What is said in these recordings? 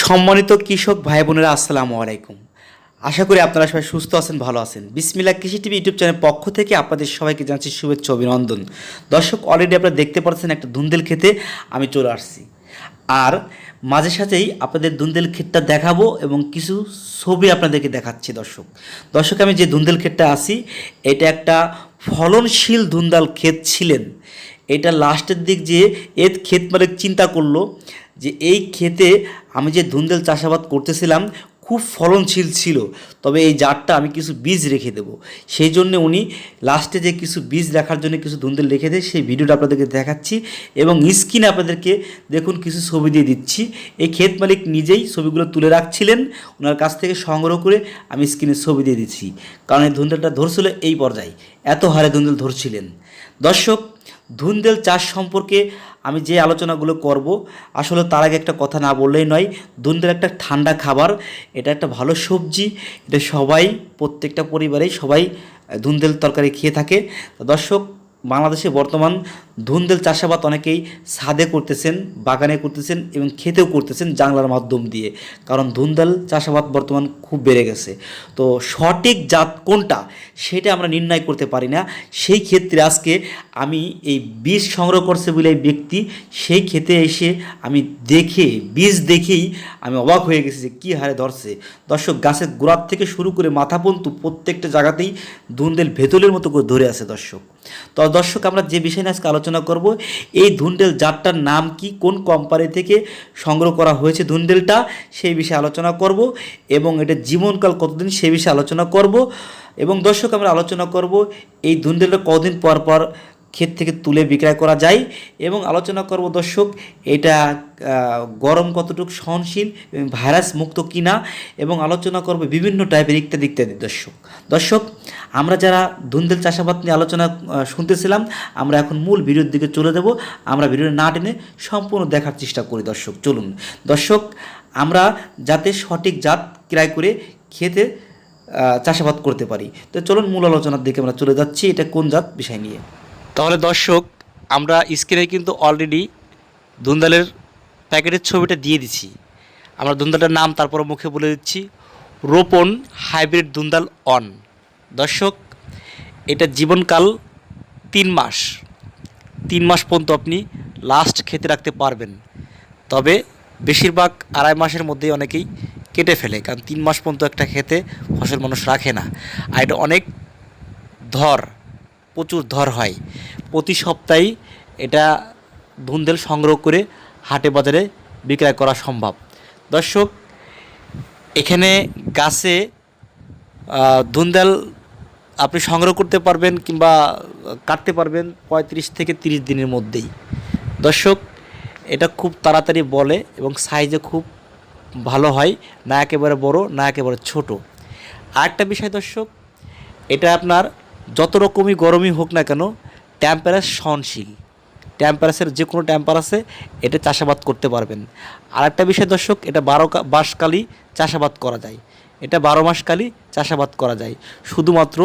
সম্মানিত কৃষক ভাই বোনেরা আসসালামু আলাইকুম। আশা করি আপনারা সবাই সুস্থ আছেন, ভালো আছেন। বিসমিল্লা কৃষি টিভি ইউটিউব চ্যানেল পক্ষ থেকে আপনাদের সবাইকে জানাচ্ছি শুভেচ্ছা, অভিনন্দন। দর্শক অলরেডি আপনারা দেখতে পাচ্ছেন একটা ধুন্দেল খেতে আমি চলে আসছি। আর মাঝে সাথেই আপনাদের ধুন্দেল ক্ষেতটা দেখাবো এবং কিছু ছবি আপনাদেরকে দেখাচ্ছি, দর্শক। দর্শক, আমি যে ধুন্দেল ক্ষেতটা আসি এটা একটা ফলনশীল ধুন্দাল ক্ষেত ছিলেন। এটা লাস্টের দিক যে এর ক্ষেত মালিক চিন্তা করল যে এই ক্ষেতে আমি যে ধুন্দেল চাষাবাদ করতেছিলাম, খুব ফলনশীল ছিল। তবে এই জাতটা আমি কিছু বীজ রেখে দেবো। সেই জন্য উনি লাস্টে যে কিছু বীজ রাখার জন্য কিছু ধুন্দেল রেখে দেয়, সেই ভিডিওটা আপনাদেরকে দেখাচ্ছি এবং স্ক্রিনে আপনাদেরকে দেখুন কিছু ছবি দিয়ে দিচ্ছি। এই ক্ষেত মালিক নিজেই ছবিগুলো তুলে রাখছিলেন ওনার কাছ থেকে সংগ্রহ করে আমি স্ক্রিনে ছবি দিয়ে দিচ্ছি। কারণ এই ধুন্দেলটা ধরছিল এই পর্যায়ে, এত হারে ধুন্দেল ধরছিলেন। দর্শক ধুন্দেল চাষ সম্পর্কে আমি যে আলোচনাগুলো করব, আসলে তার আগে একটা কথা না বললেই নয় ধুন্দেল একটা ঠান্ডা খাবার, এটা একটা ভালো সবজি, এটা সবাই, প্রত্যেকটা পরিবারেই সবাই ধুন্দেল তরকারি খেয়ে থাকে। দর্শক বাংলাদেশে বর্তমান ধুন্দেল চাষাবাদ অনেকেই ছাদে করতেছেন, বাগানে করতেছেন এবং খেতেও করতেছেন জাংলার মাধ্যম দিয়ে। কারণ ধুন্দেল চাষাবাদ বর্তমান খুব বেড়ে গেছে। তো সঠিক জাত কোনটা সেটা আমরা নির্ণয় করতে পারি না। সেই ক্ষেত্রে আজকে আমি এই বীজ সংগ্রহ করছে বলে ব্যক্তি, সেই ক্ষেতে এসে আমি দেখে, বীজ দেখেই আমি অবাক হয়ে গেছি যে কী হারে ধরছে। দর্শক, গাছের গোড়ার থেকে শুরু করে মাথা পর্যন্ত প্রত্যেকটা জায়গাতেই ধুন্দেল ভেতলের মতো করে ধরে আছে দর্শক। তো দর্শক, আমরা যে বিষয় নিয়ে আজকে আলোচনা করব, এই ধুন্ডেল জাতটার নাম কি, কোন কোম্পানি থেকে সংগ্রহ করা হয়েছে ধুন্ডেলটা, সেই বিষয়ে আলোচনা করব এবং এটা জীবনকাল কতদিন, সেই বিষয়ে আলোচনা করব। এবং দর্শক, আমরা আলোচনা করব এই ধুন্ডেলটা কতদিন পর পর ক্ষেত থেকে তুলে বিক্রয় করা যায় এবং আলোচনা করব দর্শক, এটা গরম কতটুকু সহনশীল, ভাইরাস মুক্ত কিনা, এবং আলোচনা করব বিভিন্ন টাইপের ইত্যাদি ইত্যাদি দর্শক। দর্শক আমরা যারা ধুন্দেল চাষাবাদ নিয়ে আলোচনা শুনতেছিলাম, আমরা এখন মূল ভিডিওর দিকে চলে যাব। আমরা ভিডিওটা না টেনে সম্পূর্ণ দেখার চেষ্টা করি দর্শক, চলুন। দর্শক, আমরা যাতে সঠিক জাত ক্রয় করে খেতে চাষাবাদ করতে পারি। তো চলুন মূল আলোচনার দিকে আমরা চলে যাচ্ছি। এটা কোন জাত? বিষয় নিয়ে। তাহলে দর্শক, আমরা স্ক্রিনে কিন্তু অলরেডি ধুন্দালের প্যাকেটের ছবিটা দিয়ে দিছি। আমরা ধুন্দালটার নাম তারপর মুখে বলে দিচ্ছি, রোপণ হাইব্রিড ধুন্দাল অন দর্শক, এটা জীবনকাল তিন মাস। তিন মাস পর্যন্ত আপনি লাস্ট খেতে রাখতে পারবেন। তবে বেশিরভাগ আড়াই মাসের মধ্যেই অনেকেই কেটে ফেলে, কারণ তিন মাস পর্যন্ত একটা খেতে ফসল মানুষ রাখে না। আর এটা অনেক ধর, প্রচুর ধর হয়। প্রতি সপ্তাহেই এটা ধুন্দেল সংগ্রহ করে হাটে বাজারে বিক্রয় করা সম্ভব। দর্শক, এখানে গাছে ধুন্দেল আপনি সংগ্রহ করতে পারবেন কিংবা কাটতে পারবেন পঁয়ত্রিশ থেকে তিরিশ দিনের মধ্যেই। দর্শক, এটা খুব তাড়াতাড়ি বলে এবং সাইজে খুব ভালো হয়, না একেবারে বড়, না একেবারে ছোট। আরেকটা বিষয় দর্শক, এটা আপনার যত রকমই গরমই হোক না কেন টেম্পারেচার সহনশীল। টেম্পারেচার যে কোনো টেম্পারেচারে এটা চাষাবাদ করতে পারবেন। আর একটা বিষয় দর্শক, এটা বারো মাসকালই চাষাবাদ করা যায়। এটা বারো মাসকালই চাষাবাদ করা যায়। শুধুমাত্র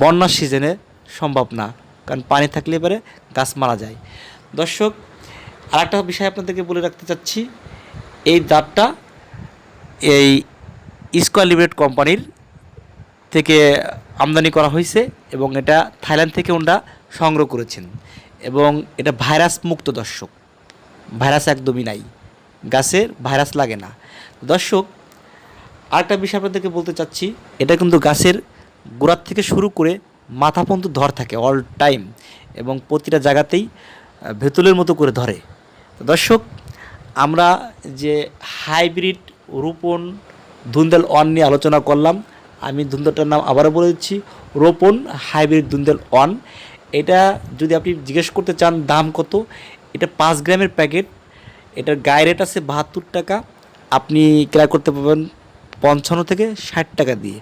বন্যার সিজনে সম্ভব না, কারণ পানি থাকলে এবারে গাছ মারা যায়। দর্শক আর একটা বিষয় আপনাদেরকে বলে রাখতে চাচ্ছি, এই দাঁতটা এই স্কোয়ার লিমিটেড কোম্পানির থেকে আমদানি করা হয়েছে এবং এটা থাইল্যান্ড থেকে ওনারা সংগ্রহ করেছেন। এবং এটা ভাইরাস মুক্ত দর্শক। ভাইরাস একদমই নাই। গাছের ভাইরাস লাগে না। দর্শক আরেকটা বিষয় আপনাদেরকে বলতে চাচ্ছি, এটা কিন্তু গাছের গোড়ার থেকে শুরু করে মাথা পর্যন্ত ধর থাকে অল টাইম এবং প্রতিটা জায়গাতেই ভেতলের মতো করে ধরে। দর্শক, আমরা যে হাইব্রিড রোপণ ধুন্দেল অন নিয়ে আলোচনা করলাম, আমি ধুন্দলটার নাম আবারও বলে দিচ্ছি, রোপণ হাইব্রিড ধুন্দেল অন এটা যদি আপনি জিজ্ঞেস করতে চান দাম কত, এটা পাঁচ গ্রামের প্যাকেট, এটার গায়ে রেট আছে বাহাত্তর টাকা। আপনি ক্রয় করতে পারবেন পঞ্চান্ন থেকে ষাট টাকা দিয়ে।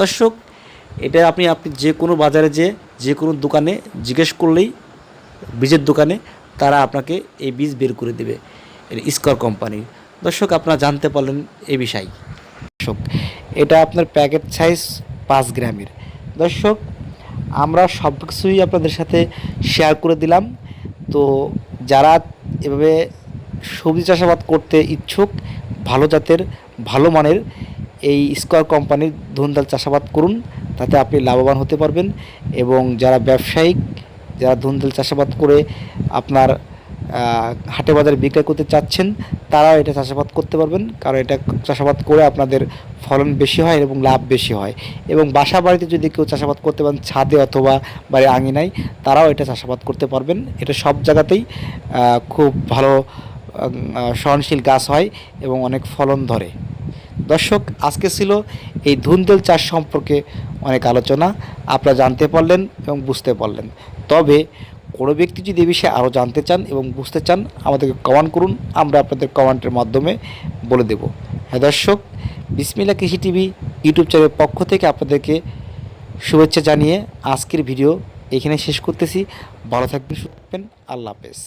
দর্শক, এটা আপনি আপনি যে কোনো বাজারে যে যে কোনো দোকানে জিজ্ঞেস করলেই, বীজের দোকানে তারা আপনাকে এই বীজ বের করে দেবে স্কর কোম্পানি। দর্শক, আপনারা জানতে পারলেন এই বিষয়। দর্শক, এটা আপনার প্যাকেট সাইজ পাঁচ গ্রামের। দর্শক, আমরা সব কিছুই আপনাদের সাথে শেয়ার করে দিলাম। তো যারা এভাবে সবজি চাষাবাদ করতে ইচ্ছুক, ভালো জাতের, ভালো মানের এই স্কোয়ার কোম্পানির ধুনদাল চাষাবাদ করুন, তাতে আপনি লাভবান হতে পারবেন এবং যারা ব্যবসায়িক, যারা ধুনদাল চাষাবাদ করে আপনার হাটে বাজারে বিক্রয় করতে চাচ্ছেন, তারাও এটা চাষাবাদ করতে পারবেন। কারণ এটা চাষাবাদ করে আপনাদের ফলন বেশি হয় এবং লাভ বেশি হয়। এবং বাসা বাড়িতে যদি কেউ চাষাবাদ করতে পারেন, ছাদে অথবা বাড়ির আঙিনায়, তারাও এটা চাষাবাদ করতে পারবেন। এটা সব জায়গাতেই খুব ভালো সহনশীল গাছ হয় এবং অনেক ফলন ধরে। দর্শক, আজকে ছিল এই ধুন্দল চাষ সম্পর্কে অনেক আলোচনা। আপনারা জানতে পারলেন এবং বুঝতে পারলেন। তবে কোনো ব্যক্তি যদি এ বিষয়ে আরও জানতে চান এবং বুঝতে চান, আমাদেরকে কমেন্ট করুন, আমরা আপনাদের কমেন্টের মাধ্যমে বলে দেব। হ্যাঁ দর্শক বিসমিল্লা কৃষি টিভি ইউটিউব চ্যানেলের পক্ষ থেকে আপনাদেরকে শুভেচ্ছা জানিয়ে আজকের ভিডিও এখানে শেষ করতেছি। ভালো থাকবেন থাকবেন। আল্লাহ হাফেজ।